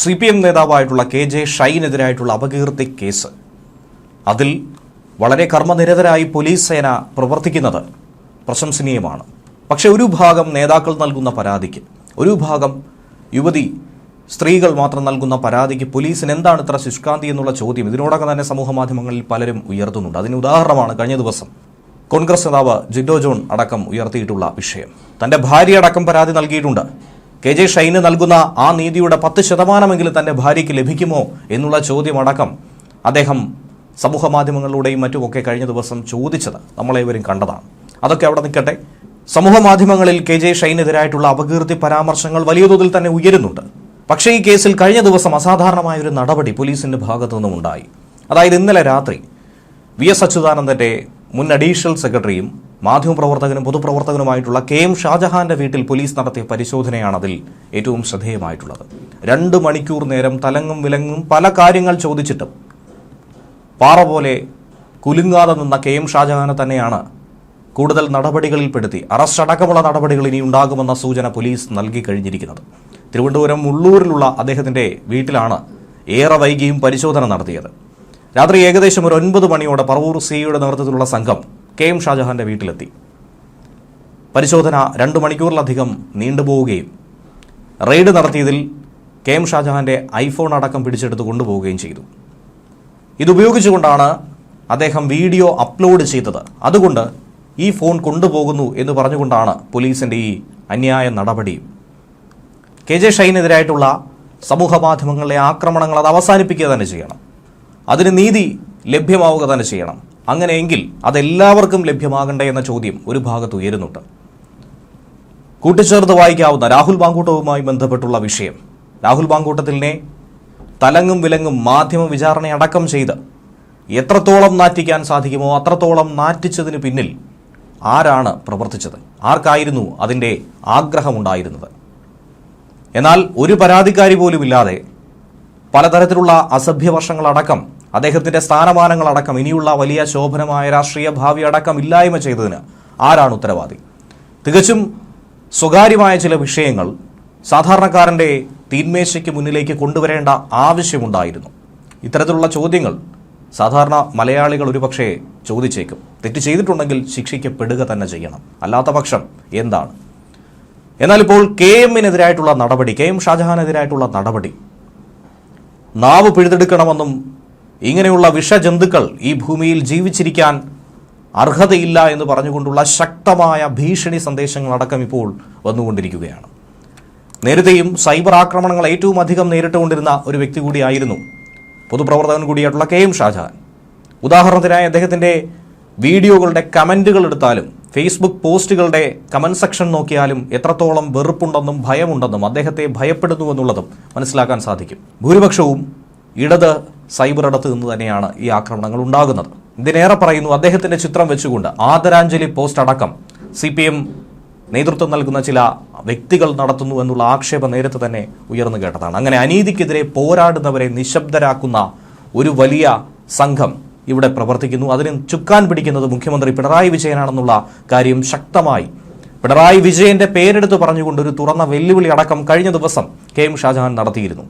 C P M നേതാവായിട്ടുള്ള K J ഷൈനെതിരായിട്ടുള്ള അപകീർത്തി കേസ്. അതിൽ വളരെ കർമ്മനിരതരായി പോലീസ് സേന പ്രവർത്തിക്കുന്നത് പ്രശംസനീയമാണ്. പക്ഷെ ഒരു ഭാഗം നേതാക്കൾ നൽകുന്ന പരാതിക്ക് ഒരു ഭാഗം യുവതി സ്ത്രീകൾ മാത്രം നൽകുന്ന പരാതിക്ക് പോലീസിന് എന്താണ് ഇത്ര ശുഷ്കാന്തി എന്നുള്ള ചോദ്യം? ഇതിനോടകം തന്നെ സമൂഹ മാധ്യമങ്ങളിൽ പലരും ഉയർത്തുന്നുണ്ട്. അതിന് ഉദാഹരണമാണ് കഴിഞ്ഞ ദിവസം കോൺഗ്രസ് നേതാവ് ജിഡോ ജോൺ അടക്കം ഉയർത്തിയിട്ടുള്ള വിഷയം. തന്റെ ഭാര്യ അടക്കം പരാതി നൽകിയിട്ടുണ്ട്. കെ ജെ ഷൈന് നൽകുന്ന ആ നീതിയുടെ പത്ത് ശതമാനമെങ്കിലും തന്റെ ഭാര്യയ്ക്ക് ലഭിക്കുമോ എന്നുള്ള ചോദ്യമടക്കം അദ്ദേഹം സമൂഹ മാധ്യമങ്ങളിലൂടെയും മറ്റുമൊക്കെ കഴിഞ്ഞ ദിവസം ചോദിച്ചത്. നമ്മളേവരും കണ്ടതാണ്. അതൊക്കെ അവിടെ നിൽക്കട്ടെ. സമൂഹ മാധ്യമങ്ങളിൽ കെ ജെ ഷൈനെതിരായിട്ടുള്ള അപകീർത്തി പരാമർശങ്ങൾ വലിയ തോതിൽ തന്നെ ഉയരുന്നുണ്ട്. പക്ഷേ ഈ കേസിൽ കഴിഞ്ഞ ദിവസം അസാധാരണമായ ഒരു നടപടി പോലീസിന്റെ ഭാഗത്തു നിന്നും ഉണ്ടായി. അതായത് ഇന്നലെ രാത്രി വി എസ് അച്യുതാനന്ദന്റെ മുൻ അഡീഷണൽ സെക്രട്ടറിയും മാധ്യമപ്രവർത്തകനും പൊതുപ്രവർത്തകനുമായിട്ടുള്ള കെ എം ഷാജഹാന്റെ വീട്ടിൽ പോലീസ് നടത്തിയ പരിശോധനയാണ് അതിൽ ഏറ്റവും ശ്രദ്ധേയമായിട്ടുള്ളത്. രണ്ട് മണിക്കൂർ നേരം തലങ്ങും വിലങ്ങും പല കാര്യങ്ങൾ ചോദിച്ചിട്ടും പാറ പോലെ കുലുങ്ങാതെ നിന്ന കെ എം ഷാജഹാനെ തന്നെയാണ് കൂടുതൽ നടപടികളിൽപ്പെടുത്തി അറസ്റ്റ് അടക്കമുള്ള നടപടികൾ ഇനി ഉണ്ടാകുമെന്ന സൂചന പോലീസ് നൽകി കഴിഞ്ഞിരിക്കുന്നത്. തിരുവനന്തപുരം ഉള്ളൂരിലുള്ള അദ്ദേഹത്തിന്റെ വീട്ടിലാണ് ഏറെ വൈകിയും പരിശോധന നടത്തിയത്. രാത്രി ഏകദേശം ഒരു ഒൻപത് മണിയോടെ പറവൂർ സിയുടെ നേതൃത്വത്തിലുള്ള സംഘം കെ എം ഷാജഹാന്റെ വീട്ടിലെത്തി. പരിശോധന രണ്ടു മണിക്കൂറിലധികം നീണ്ടുപോവുകയും റെയ്ഡ് നടത്തിയതിൽ കെ എം ഷാജഹാന്റെ ഐഫോൺ അടക്കം പിടിച്ചെടുത്ത് കൊണ്ടുപോവുകയും ചെയ്തു. ഇതുപയോഗിച്ചുകൊണ്ടാണ് അദ്ദേഹം വീഡിയോ അപ്ലോഡ് ചെയ്തത്. അതുകൊണ്ട് ഈ ഫോൺ കൊണ്ടുപോകുന്നു എന്ന് പറഞ്ഞുകൊണ്ടാണ് പോലീസിന്റെ ഈ അന്യായ നടപടി. കെ ജെ ഷൈനെതിരായിട്ടുള്ള സമൂഹ മാധ്യമങ്ങളിലെ ആക്രമണങ്ങൾ അത് അവസാനിപ്പിക്കുക തന്നെ ചെയ്യണം. അതിന് നീതി ലഭ്യമാവുക തന്നെ ചെയ്യണം. അങ്ങനെയെങ്കിൽ അതെല്ലാവർക്കും ലഭ്യമാകണ്ടേ എന്ന ചോദ്യം ഒരു ഭാഗത്ത് ഉയരുന്നുണ്ട്. കൂട്ടിച്ചേർത്ത് വായിക്കാവുന്ന രാഹുൽ ബാങ്കൂട്ടവുമായി ബന്ധപ്പെട്ടുള്ള വിഷയം. രാഹുൽ ബാങ്കൂട്ടത്തിനെ തലങ്ങും വിലങ്ങും മാധ്യമ വിചാരണ അടക്കം ചെയ്ത് എത്രത്തോളം നാറ്റിക്കാൻ സാധിക്കുമോ അത്രത്തോളം നാറ്റിച്ചതിന് പിന്നിൽ ആരാണ് പ്രവർത്തിച്ചത്? ആർക്കായിരുന്നു അതിന്റെ ആഗ്രഹമുണ്ടായിരുന്നത്? എന്നാൽ ഒരു പരാതിക്കാരി പോലുമില്ലാതെ പലതരത്തിലുള്ള അസഭ്യവർഷങ്ങളടക്കം അദ്ദേഹത്തിന്റെ സ്ഥാനമാനങ്ങളടക്കം ഇനിയുള്ള വലിയ ശോഭനമായ രാഷ്ട്രീയ ഭാവി അടക്കം ഇല്ലായ്മ ചെയ്തതിന് ആരാണ് ഉത്തരവാദി? തികച്ചും സ്വകാര്യമായ ചില വിഷയങ്ങൾ സാധാരണക്കാരന്റെ തീന്മേശയ്ക്ക് മുന്നിലേക്ക് കൊണ്ടുവരേണ്ട ആവശ്യമുണ്ടായിരുന്നു. ഇത്തരത്തിലുള്ള ചോദ്യങ്ങൾ സാധാരണ മലയാളികൾ ഒരുപക്ഷെ ചോദിച്ചേക്കും. തെറ്റ് ചെയ്തിട്ടുണ്ടെങ്കിൽ ശിക്ഷിക്കപ്പെടുക തന്നെ ചെയ്യണം. അല്ലാത്ത പക്ഷം എന്താണ്? എന്നാൽ ഇപ്പോൾ കെ എമ്മിനെതിരായിട്ടുള്ള നടപടി കെ എം ഷാജഹാനെതിരായിട്ടുള്ള നടപടി നാവ് പിഴുതെടുക്കണമെന്നും ഇങ്ങനെയുള്ള വിഷജന്തുക്കൾ ഈ ഭൂമിയിൽ ജീവിച്ചിരിക്കാൻ അർഹതയില്ല എന്ന് പറഞ്ഞുകൊണ്ടുള്ള ശക്തമായ ഭീഷണി സന്ദേശങ്ങളടക്കം ഇപ്പോൾ വന്നുകൊണ്ടിരിക്കുകയാണ്. നേരത്തെയും സൈബർ ആക്രമണങ്ങൾ ഏറ്റവും അധികം നേരിട്ടുകൊണ്ടിരുന്ന ഒരു വ്യക്തി കൂടിയായിരുന്നു പൊതുപ്രവർത്തകൻ കൂടിയായിട്ടുള്ള കെ എം ഷാജഹാൻ. ഉദാഹരണത്തിനായി അദ്ദേഹത്തിന്റെ വീഡിയോകളുടെ കമന്റുകൾ എടുത്താലും ഫേസ്ബുക്ക് പോസ്റ്റുകളുടെ കമന്റ് സെക്ഷൻ നോക്കിയാലും എത്രത്തോളം വെറുപ്പുണ്ടെന്നും ഭയമുണ്ടെന്നും അദ്ദേഹത്തെ ഭയപ്പെടുന്നു എന്നുള്ളതും മനസ്സിലാക്കാൻ സാധിക്കും. ഭൂരിപക്ഷവും ഇടത് സൈബർ ഇടത്ത് നിന്ന് തന്നെയാണ് ഈ ആക്രമണങ്ങൾ ഉണ്ടാകുന്നത്. ഇതിനേറെ പറയുന്നു അദ്ദേഹത്തിന്റെ ചിത്രം വെച്ചുകൊണ്ട് ആദരാഞ്ജലി പോസ്റ്റ് അടക്കം സി പി എം നേതൃത്വം നൽകുന്ന ചില വ്യക്തികൾ നടത്തുന്നു എന്നുള്ള ആക്ഷേപം നേരത്തെ തന്നെ ഉയർന്നു കേട്ടതാണ്. അങ്ങനെ അനീതിക്കെതിരെ പോരാടുന്നവരെ നിശബ്ദരാക്കുന്ന ഒരു വലിയ സംഘം ഇവിടെ പ്രവർത്തിക്കുന്നു. അതിന് ചുക്കാൻ പിടിക്കുന്നത് മുഖ്യമന്ത്രി പിണറായി വിജയനാണെന്നുള്ള കാര്യം ശക്തമായി പിണറായി വിജയന്റെ പേരെടുത്ത് പറഞ്ഞുകൊണ്ട് ഒരു തുറന്ന വെല്ലുവിളി അടക്കം കഴിഞ്ഞ ദിവസം കെ എം ഷാജഹാൻ നടത്തിയിരുന്നു.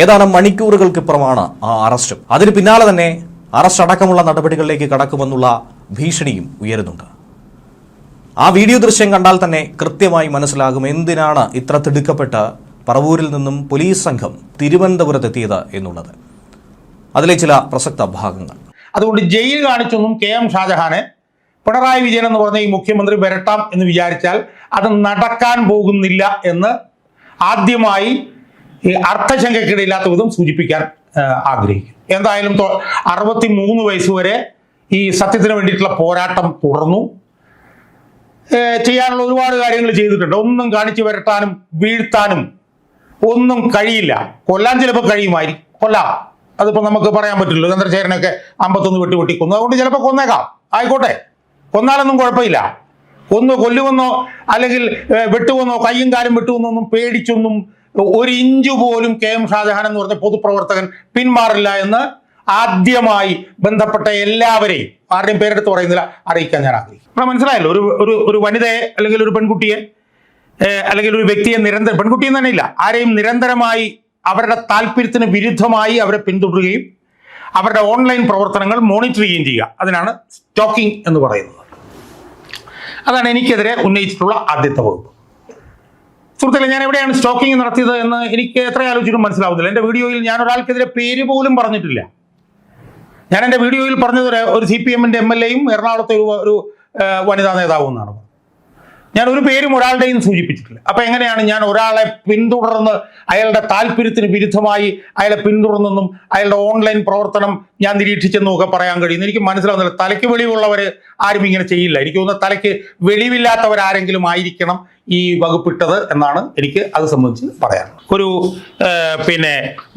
ഏതാനും മണിക്കൂറുകൾക്ക് മണിക്കൂറുകൾക്കിപ്പുറമാണ് ആ അറസ്റ്റ്. അതിന് പിന്നാലെ തന്നെ അറസ്റ്റ് അടക്കമുള്ള നടപടികളിലേക്ക് കടക്കുമെന്നുള്ള ഭീഷണിയും ഉയരുന്നുണ്ട്. ആ വീഡിയോ ദൃശ്യം കണ്ടാൽ തന്നെ കൃത്യമായി മനസ്സിലാകും എന്തിനാണ് ഇത്ര തിടുക്കപ്പെട്ട് പറവൂരിൽ നിന്നും പോലീസ് സംഘം തിരുവനന്തപുരത്തെത്തിയത് എന്നുള്ളത്. അതിലെ ചില പ്രസക്ത ഭാഗങ്ങൾ. അതുകൊണ്ട് ജയിൽ കാണിച്ചൊന്നും കെ എം ഷാജഹാനെ പിണറായി വിജയൻ എന്ന് പറഞ്ഞ ഈ മുഖ്യമന്ത്രി വരട്ടാം എന്ന് വിചാരിച്ചാൽ അത് നടക്കാൻ പോകുന്നില്ല എന്ന് ആദ്യമായി അർത്ഥശങ്കയ്ക്കിടയില്ലാത്ത വിധം സൂചിപ്പിക്കാൻ ആഗ്രഹിക്കും എന്തായാലും അറുപത്തി മൂന്ന് വയസ്സ് വരെ ഈ സത്യത്തിന് വേണ്ടിയിട്ടുള്ള പോരാട്ടം തുടർന്നു. ചെയ്യാനുള്ള ഒരുപാട് കാര്യങ്ങൾ ചെയ്തിട്ടുണ്ട്. ഒന്നും കാണിച്ചു വരട്ടാനും വീഴ്ത്താനും ഒന്നും കഴിയില്ല. കൊല്ലാൻ ചിലപ്പോൾ കഴിയുമായിരിക്കും. കൊല്ലാം. അതിപ്പോൾ നമുക്ക് പറയാൻ പറ്റില്ല ചന്ദ്രശേഖരനൊക്കെ അമ്പത്തൊന്ന് വെട്ടി വെട്ടി കൊന്നു അതുകൊണ്ട് ചിലപ്പോൾ കൊന്നേക്കാം. ആയിക്കോട്ടെ. കൊന്നാലൊന്നും കുഴപ്പമില്ല. ഒന്ന് കൊല്ലുമെന്നോ അല്ലെങ്കിൽ വെട്ടുമെന്നോ കയ്യും കാലും വെട്ടുമെന്നോ ഒന്നും പേടിച്ചൊന്നും ഒരു ഇഞ്ചു പോലും കെ എം ഷാജഹാൻ എന്ന് പറഞ്ഞ പൊതുപ്രവർത്തകൻ പിന്മാറില്ല എന്ന് ആദ്യമായി ബന്ധപ്പെട്ട എല്ലാവരെയും ആരുടെയും പേരെടുത്ത് പറയുന്നില്ല അറിയിക്കാൻ ഞാൻ ആഗ്രഹിക്കും ഇവിടെ മനസ്സിലായല്ലോ ഒരു ഒരു ഒരു വനിതയെ അല്ലെങ്കിൽ ഒരു പെൺകുട്ടിയെ അല്ലെങ്കിൽ ഒരു വ്യക്തിയെ നിരന്തരം പെൺകുട്ടിയും തന്നെ ഇല്ല ആരെയും നിരന്തരമായി അവരുടെ താല്പര്യത്തിന് വിരുദ്ധമായി അവരെ പിന്തുടരുകയും അവരുടെ ഓൺലൈൻ പ്രവർത്തനങ്ങൾ മോണിറ്റർ ചെയ്യുകയും ചെയ്യുക. അതിനാണ് സ്റ്റോക്കിംഗ് എന്ന് പറയുന്നത്. അതാണ് എനിക്കെതിരെ ഉന്നയിച്ചിട്ടുള്ള ആദ്യത്തെ വകുപ്പ്. സുഹൃത്തുക്കളെ ഞാൻ എവിടെയാണ് സ്റ്റോക്കിംഗ് നടത്തിയത് എന്ന് എനിക്ക് എത്ര ആലോചിച്ചിട്ടും മനസ്സിലാവുന്നില്ല എന്റെ വീഡിയോയിൽ ഞാൻ ഒരാൾക്കെതിരെ പേര് പോലും പറഞ്ഞിട്ടില്ല ഞാൻ എന്റെ വീഡിയോയിൽ പറഞ്ഞത് ഒരു- സി പി എമ്മിന്റെ എം എൽ എയും എറണാകുളത്തെ ഒരു വനിതാ നേതാവും എന്നാണ്. ഞാൻ ഒരു പേരും ഒരാളുടെയും സൂചിപ്പിച്ചിട്ടില്ല. അപ്പൊ എങ്ങനെയാണ് ഞാൻ ഒരാളെ പിന്തുടർന്ന് അയാളുടെ താല്പര്യത്തിന് വിരുദ്ധമായി അയാളെ പിന്തുടർന്നെന്നും അയാളുടെ ഓൺലൈൻ പ്രവർത്തനം ഞാൻ നിരീക്ഷിച്ചെന്നും ഒക്കെ പറയാൻ കഴിയുന്നു. എനിക്ക് മനസ്സിലാവുന്നില്ല തലയ്ക്ക് വെളിവുള്ളവർ ആരും ഇങ്ങനെ ചെയ്യില്ല. എനിക്ക് തോന്നുന്ന തലയ്ക്ക് വെളിവില്ലാത്തവരാരെങ്കിലും ആയിരിക്കണം ഈ വകുപ്പിട്ടത് എന്നാണ് എനിക്ക് അത് സംബന്ധിച്ച് പറയാൻ ഒരു പിന്നെ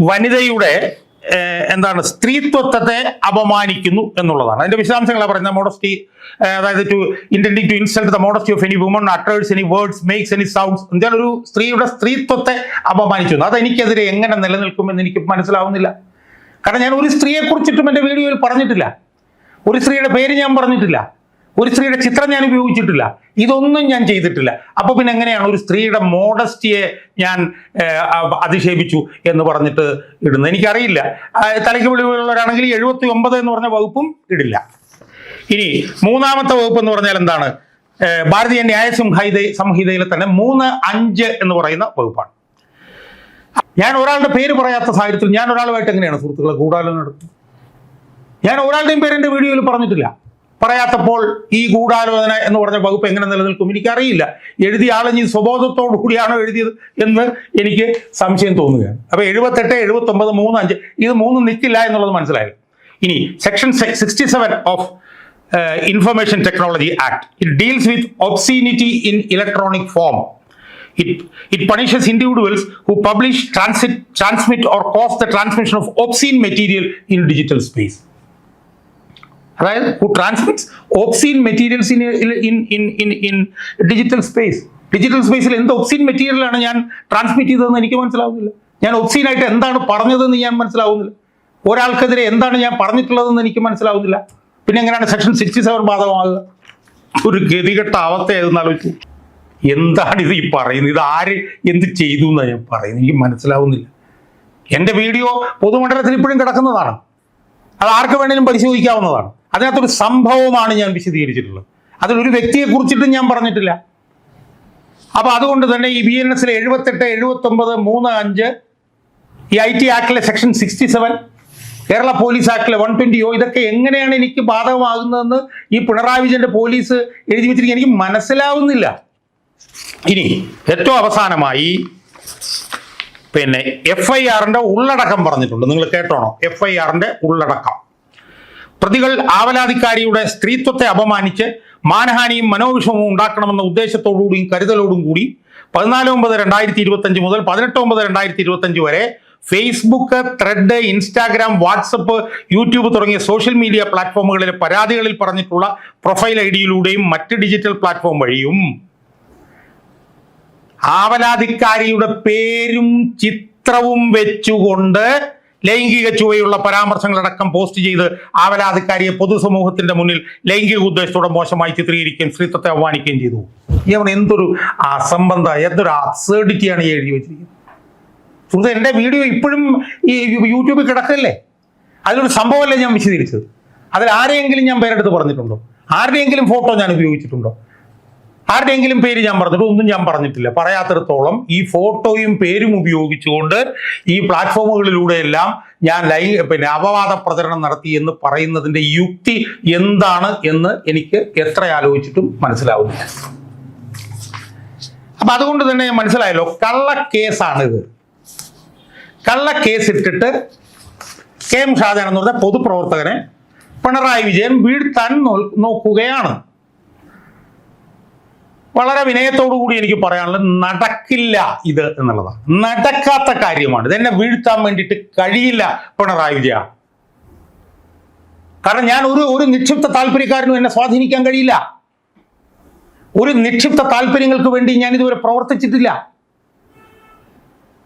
വനിതയുടെ എന്താണ്? സ്ത്രീത്വത്തെ അപമാനിക്കുന്നു എന്നുള്ളതാണ്. അതിന്റെ വിശദാംശങ്ങളാണ് പറയുന്നത്. മോഡസ്റ്റി അതായത് to intending to insult the modesty of any woman utters any words makes any sounds എന്താണ് ഒരു സ്ത്രീയുടെ സ്ത്രീത്വത്തെ അപമാനിച്ചു അത് എനിക്കെതിരെ എങ്ങനെ നിലനിൽക്കുമെന്ന് എനിക്ക് മനസ്സിലാവുന്നില്ല. കാരണം ഞാൻ ഒരു സ്ത്രീയെ കുറിച്ചിട്ടും എന്റെ വീഡിയോയിൽ പറഞ്ഞിട്ടില്ല. ഒരു സ്ത്രീയുടെ പേര് ഞാൻ പറഞ്ഞിട്ടില്ല. ഒരു സ്ത്രീയുടെ ചിത്രം ഞാൻ ഉപയോഗിച്ചിട്ടില്ല. ഇതൊന്നും ഞാൻ ചെയ്തിട്ടില്ല. അപ്പൊ പിന്നെ എങ്ങനെയാണ് ഒരു സ്ത്രീയുടെ മോഡസ്റ്റിയെ ഞാൻ അധിക്ഷേപിച്ചു എന്ന് പറഞ്ഞിട്ട് ഇടുന്നത്? എനിക്കറിയില്ല. തലയ്ക്ക് വെളിവുള്ളവരാണെങ്കിൽ എഴുപത്തി ഒമ്പത് എന്ന് പറഞ്ഞ വകുപ്പും ഇടില്ല. ഇനി മൂന്നാമത്തെ വകുപ്പ് എന്ന് പറഞ്ഞാൽ എന്താണ്? ഭാരതീയ ന്യായ സംഹിത സംഹിതയിലെ തന്നെ മൂന്ന് അഞ്ച് എന്ന് പറയുന്ന വകുപ്പാണ്. ഞാൻ ഒരാളുടെ പേര് പറയാത്ത സാഹചര്യത്തിൽ ഞാൻ ഒരാളുമായിട്ട് എങ്ങനെയാണ് സുഹൃത്തുക്കളെ കൂടാലോചന നടത്തുന്നത് ഞാൻ ഒരാളുടെയും പേര് എന്റെ വീഡിയോയിൽ പറഞ്ഞിട്ടില്ല. പറയാത്തപ്പോൾ ഈ ഗൂഢാലോചന എന്ന് പറഞ്ഞ വകുപ്പ് എങ്ങനെ നിലനിൽക്കും എനിക്കറിയില്ല. എഴുതിയ ആളിഞ്ഞ് സ്വബോധത്തോടു കൂടിയാണോ എഴുതിയത് എന്ന് എനിക്ക് സംശയം തോന്നുകയാണ്. അപ്പൊ എഴുപത്തെട്ട് എഴുപത്തൊമ്പത് മൂന്ന് അഞ്ച് ഇത് മൂന്ന് നിൽക്കില്ല എന്നുള്ളത് മനസ്സിലായത് ഇനി section sixty seven of information technology act it deals with obscenity in electronic form it it punishes individuals who publish, transit, transmit, or cause the transmission of obscene material in digital. അതായത് who transmits obscene materials in in in in in digital space digital സ്പേസിൽ എന്ത് obscene മെറ്റീരിയലാണ് ഞാൻ transmit ചെയ്തതെന്ന് എനിക്ക് മനസ്സിലാവുന്നില്ല. ഞാൻ ഒപ്സീനായിട്ട് എന്താണ് പറഞ്ഞതെന്ന് ഞാൻ മനസ്സിലാവുന്നില്ല. ഒരാൾക്കെതിരെ എന്താണ് ഞാൻ പറഞ്ഞിട്ടുള്ളതെന്ന് എനിക്ക് മനസ്സിലാവുന്നില്ല. പിന്നെ എങ്ങനെയാണ് സെക്ഷൻ സിക്സ്റ്റി സെവൻ ബാധകമാകുക? ഒരു ഗതികെട്ട അവസ്ഥയായിരുന്നു ആലോചിച്ചു എന്താണ് ഇത് ഈ പറയുന്നത്? ഇത് ആര് എന്ത് ചെയ്തു എന്നാണ് ഞാൻ പറയുന്നത്? എനിക്ക് മനസ്സിലാവുന്നില്ല. എന്റെ വീഡിയോ പൊതുമണ്ഡലത്തിൽ ഇപ്പോഴും കിടക്കുന്നതാണ്. അത് ആർക്ക് വേണേലും പരിശോധിക്കാവുന്നതാണ്. അതിനകത്തൊരു സംഭവമാണ് ഞാൻ വിശദീകരിച്ചിട്ടുള്ളത്. അതിലൊരു വ്യക്തിയെ കുറിച്ചിട്ടും ഞാൻ പറഞ്ഞിട്ടില്ല. അപ്പോൾ അതുകൊണ്ട് തന്നെ ഈ ബി എൻ എസിലെ എഴുപത്തെട്ട് എഴുപത്തി ഒമ്പത് മൂന്ന് അഞ്ച് ഈ I T ആക്ടിലെ section sixty seven Kerala police ആക്ടിലെ one ട്വന്റിയോ ഇതൊക്കെ എങ്ങനെയാണ് എനിക്ക് ബാധകമാകുന്നതെന്ന് ഈ പിണറായി വിജയന്റെ പോലീസ് എഴുതി വെച്ചിരിക്കുക എനിക്ക് മനസ്സിലാവുന്നില്ല. ഇനി ഏറ്റവും അവസാനമായി പിന്നെ എഫ് ഐ ആറിന്റെ ഉള്ളടക്കം പറഞ്ഞിട്ടുണ്ട്. നിങ്ങൾ കേട്ടോണോ? എഫ് ഐ ആറിന്റെ ഉള്ളടക്കം. പ്രതികൾ ആവലാധികാരിയുടെ സ്ത്രീത്വത്തെ അപമാനിച്ച് മാനഹാനിയും മനോവിഷമവും ഉണ്ടാക്കണമെന്ന ഉദ്ദേശത്തോടുകൂടിയും കരുതലോടും കൂടി പതിനാല് ഒമ്പത് രണ്ടായിരത്തി ഇരുപത്തി അഞ്ച് മുതൽ പതിനെട്ട് ഒമ്പത് രണ്ടായിരത്തി ഇരുപത്തി അഞ്ച് വരെ Facebook thread Instagram WhatsApp YouTube തുടങ്ങിയ സോഷ്യൽ മീഡിയ പ്ലാറ്റ്ഫോമുകളിലെ പരാതികളിൽ പറഞ്ഞിട്ടുള്ള പ്രൊഫൈൽ ഐ ഡിയിലൂടെയും മറ്റ് ഡിജിറ്റൽ പ്ലാറ്റ്ഫോം വഴിയും ആവലാതിക്കാരിയുടെ പേരും ചിത്രവും വെച്ചുകൊണ്ട് ലൈംഗിക ചുവയുള്ള പരാമർശങ്ങളടക്കം പോസ്റ്റ് ചെയ്ത് ആവലാതിക്കാരിയെ പൊതുസമൂഹത്തിന്റെ മുന്നിൽ ലൈംഗിക ഉദ്ദേശത്തോടെ മോശമായി ചിത്രീകരിക്കുകയും സ്ത്രീത്വത്തെ അവമാനിക്കുകയും ചെയ്തു. ഇവൻ എന്തൊരു അസംബന്ധ എന്തൊരു അബ്സേർഡിറ്റിയാണ് ഈ എഴുതി വെച്ചിരിക്കുന്നത്. സുഹൃത്ത് എന്റെ വീഡിയോ ഇപ്പോഴും ഈ യൂട്യൂബിൽ കിടക്കല്ലേ? അതിലൊരു സംഭവമല്ലേ ഞാൻ വിശദീകരിച്ചത്? അതിൽ ആരെയെങ്കിലും ഞാൻ പേരെടുത്ത് പറഞ്ഞിട്ടുണ്ടോ? ആരുടെയെങ്കിലും ഫോട്ടോ ഞാൻ ഉപയോഗിച്ചിട്ടുണ്ടോ? ആരുടെയെങ്കിലും പേര് ഞാൻ പറഞ്ഞിട്ട് ഒന്നും ഞാൻ പറഞ്ഞിട്ടില്ല. പറയാത്തിടത്തോളം ഈ ഫോട്ടോയും പേരും ഉപയോഗിച്ചുകൊണ്ട് ഈ പ്ലാറ്റ്ഫോമുകളിലൂടെയെല്ലാം ഞാൻ ലൈ പിന്നെ അപവാദ പ്രചരണം നടത്തി എന്ന് പറയുന്നതിന്റെ യുക്തി എന്താണ് എന്ന് എനിക്ക് എത്ര ആലോചിച്ചിട്ടും മനസ്സിലാവുന്നില്ല. അപ്പൊ അതുകൊണ്ട് തന്നെ മനസ്സിലായല്ലോ കള്ളക്കേസാണിത് കള്ളക്കേസ് ഇട്ടിട്ട് കെ എം ഷാജാൻ എന്ന് പറഞ്ഞ പൊതുപ്രവർത്തകനെ പിണറായി വിജയൻ വീഴ്ത്താൻ നോക്കുകയാണ്. വളരെ വിനയത്തോടു കൂടി എനിക്ക് പറയാനുള്ളത് നടക്കില്ല ഇത് എന്നുള്ളതാണ്. നടക്കാത്ത കാര്യമാണ്. ഇതെന്നെ വീഴ്ത്താൻ വേണ്ടിയിട്ട് കഴിയില്ല പിണറായി വിജയ. കാരണം ഞാൻ ഒരു ഒരു നിക്ഷിപ്ത താല്പര്യക്കാരനും എന്നെ സ്വാധീനിക്കാൻ കഴിയില്ല. ഒരു നിക്ഷിപ്ത താല്പര്യങ്ങൾക്ക് വേണ്ടി ഞാൻ ഇതുവരെ പ്രവർത്തിച്ചിട്ടില്ല.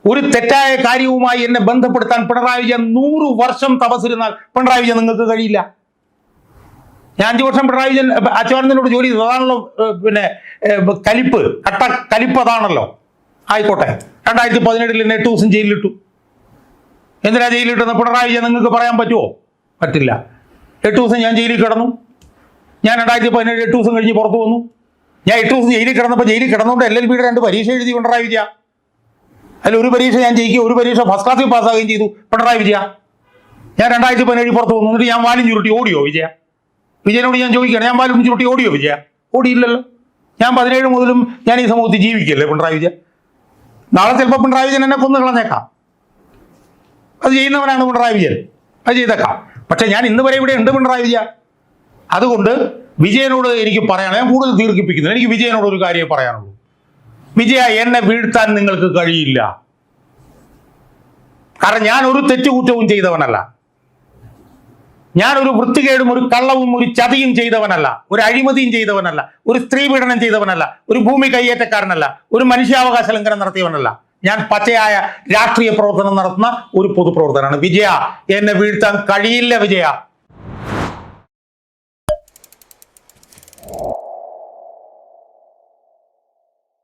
ഒരു തെറ്റായ കാര്യവുമായി എന്നെ ബന്ധപ്പെടുത്താൻ പിണറായി വിജയൻ നൂറ് വർഷം തപസ്സിരുന്നാൽ പിണറായി വിജയൻ നിങ്ങൾക്ക് കഴിയില്ല. ഞാൻ അഞ്ചു വർഷം പിണറായി വിജയൻ അച്ചുവാനന്ദനോട് ജോലി ചെയ്തു. അതാണല്ലോ പിന്നെ കലിപ്പ് കട്ട കലിപ്പ് അതാണല്ലോ. ആയിക്കോട്ടെ. രണ്ടായിരത്തി പതിനേഴിൽ എന്നെ എട്ട് ദിവസം ജയിലിലിട്ടു. എന്തിനാ ജയിലിട്ടെന്ന് പിണറായി വിജയൻ നിങ്ങൾക്ക് പറയാൻ പറ്റുമോ പറ്റില്ല. എട്ട് ദിവസം ഞാൻ ജയിലിൽ കിടന്നു. ഞാൻ രണ്ടായിരത്തി പതിനേഴ് എട്ട് ദിവസം കഴിഞ്ഞ് പുറത്തു വന്നു. ഞാൻ എട്ട് ദിവസം ജയിലിൽ കിടന്നപ്പോൾ ജയിലിൽ കിടന്നുകൊണ്ട് എൽ എൽ ബിയുടെ രണ്ട് പരീക്ഷ എഴുതി പിണറായി വിജയ. അതിൽ ഒരു പരീക്ഷ ഞാൻ ജയിക്കുകയും ഒരു പരീക്ഷ ഫസ്റ്റ് ക്ലാസ്സിൽ പാസ്സാകുകയും ചെയ്തു പിണറായി വിജയ. ഞാൻ രണ്ടായിരത്തി പതിനേഴ് പുറത്തു വന്നു. എന്നിട്ട് ഞാൻ വാലും ചുരുട്ടി ഓടിയോ വിജയ? വിജയനോട് ഞാൻ ചോദിക്കുകയാണ് ഞാൻ വാലും ചുരുട്ടി ഓടിയോ വിജയ? ഓടിയില്ലല്ലോ. ഞാൻ പതിനേഴ് മുതലും ഞാൻ ഈ സമൂഹത്തിൽ ജീവിക്കല്ലേ പിണറായി വിജയ നാളെ ചിലപ്പോൾ പിണറായി വിജയൻ എന്നെ കൊന്നു കളഞ്ഞേക്കാം. അത് ചെയ്യുന്നവനാണ് പിണറായി വിജയൻ. അത് ചെയ്തേക്കാം. പക്ഷെ ഞാൻ ഇന്ന് വരെ ഇവിടെ ഉണ്ട് പിണറായി വിജയ. അതുകൊണ്ട് വിജയനോട് എനിക്ക് പറയാനുള്ള ഞാൻ കൂടുതൽ ദീർഘിപ്പിക്കുന്നു. എനിക്ക് വിജയനോട് ഒരു കാര്യമേ പറയാനുള്ളൂ. വിജയ എന്നെ വീഴ്ത്താൻ നിങ്ങൾക്ക് കഴിയില്ല. കാരണം ഞാൻ ഒരു തെറ്റുകുറ്റവും ചെയ്തവനല്ല. ഞാൻ ഒരു വൃത്തികേടും ഒരു കള്ളവും ഒരു ചതിയും ചെയ്തവനല്ല. ഒരു അഴിമതിയും ചെയ്തവനല്ല. ഒരു സ്ത്രീ പീഡനം ചെയ്തവനല്ല. ഒരു ഭൂമി കയ്യേറ്റക്കാരനല്ല. ഒരു മനുഷ്യാവകാശ ലംഘനം നടത്തിയവനല്ല. ഞാൻ പച്ചയായ രാഷ്ട്രീയ പ്രവർത്തനം നടത്തുന്ന ഒരു പൊതുപ്രവർത്തനാണ് വിജയ. എന്നെ വീഴ്ത്താൻ കഴിയില്ല വിജയ.